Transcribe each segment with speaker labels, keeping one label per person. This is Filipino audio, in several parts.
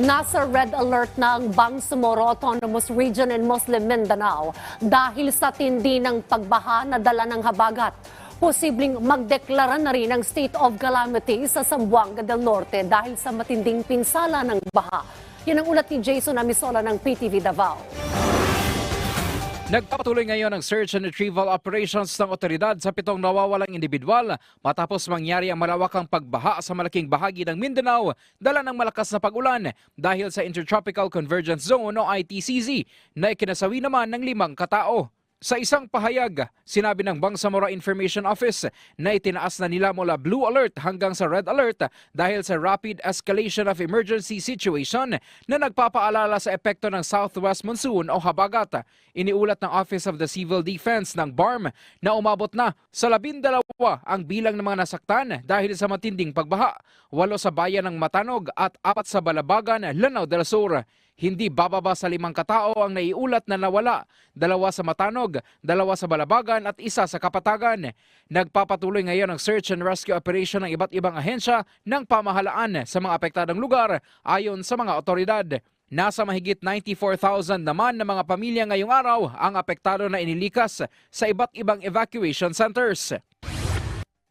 Speaker 1: Nasa red alert na ang Bangsamoro Autonomous Region in Muslim Mindanao dahil sa tindi ng pagbaha na dala ng habagat. Posibleng magdeklara na rin ng state of calamity sa Zamboanga del Norte dahil sa matinding pinsala ng baha. Yan ang ulat ni Jason Amisola ng PTV Davao.
Speaker 2: Nagpapatuloy ngayon ang search and retrieval operations ng otoridad sa pitong nawawalang individual matapos mangyari ang malawakang pagbaha sa malaking bahagi ng Mindanao dala ng malakas na pag-ulan dahil sa Intertropical Convergence Zone o ITCZ na ikinasawi naman ng limang katao. Sa isang pahayag, sinabi ng Bangsamoro Information Office na itinaas na nila mula blue alert hanggang sa red alert dahil sa rapid escalation of emergency situation na nagpapaalala sa epekto ng southwest monsoon o habagat. Iniulat ng Office of the Civil Defense ng BARM na umabot na sa labindalawa ang bilang ng mga nasaktan dahil sa matinding pagbaha, walo sa bayan ng Matanog at apat sa Balabagan, Lanao del Sur. Hindi bababa sa limang katao ang naiulat na nawala, dalawa sa Matanog, dalawa sa Balabagan at isa sa Kapatagan. Nagpapatuloy ngayon ang search and rescue operation ng iba't ibang ahensya ng pamahalaan sa mga apektadong lugar ayon sa mga otoridad. Nasa mahigit 94,000 naman na mga pamilya ngayong araw ang apektado na inilikas sa iba't ibang evacuation centers.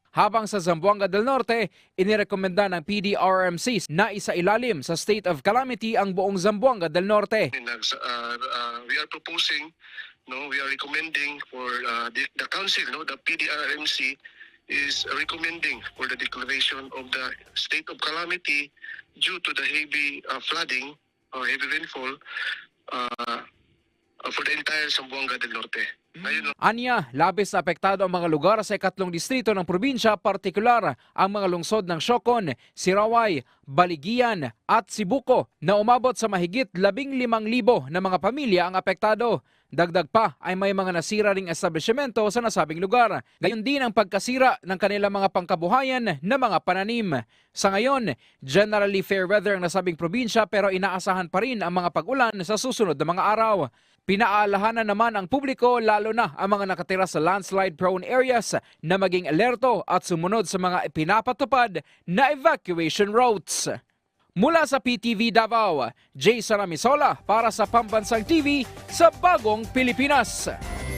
Speaker 2: Habang sa Zamboanga del Norte, inirekomenda ng PDRMC na isa ilalim sa state of calamity ang buong Zamboanga del Norte.
Speaker 3: Uh, uh, we are proposing, no, we are recommending for uh, the, the council, no, the PDRMC is recommending for the declaration of the state of calamity due to the heavy uh, flooding or heavy rainfall uh, uh, for the entire Zamboanga del Norte.
Speaker 2: Anya, labis na apektado ang mga lugar sa ikatlong distrito ng probinsya, partikular ang mga lungsod ng Siocon, Siraway, Baligian at Sibuko na umabot sa mahigit 15,000 na mga pamilya ang apektado. Dagdag pa ay may mga nasira ring establishmento sa nasabing lugar. Gayon din ang pagkasira ng kanilang mga pangkabuhayan na mga pananim. Sa ngayon, generally fair weather ang nasabing probinsya pero inaasahan pa rin ang mga pag-ulan sa susunod na mga araw. Pinaalahanan naman ang publiko lalo na ang mga nakatira sa landslide-prone areas na maging alerto at sumunod sa mga pinapatupad na evacuation routes. Mula sa PTV Davao, Jason Amisola para sa Pambansang TV sa Bagong Pilipinas.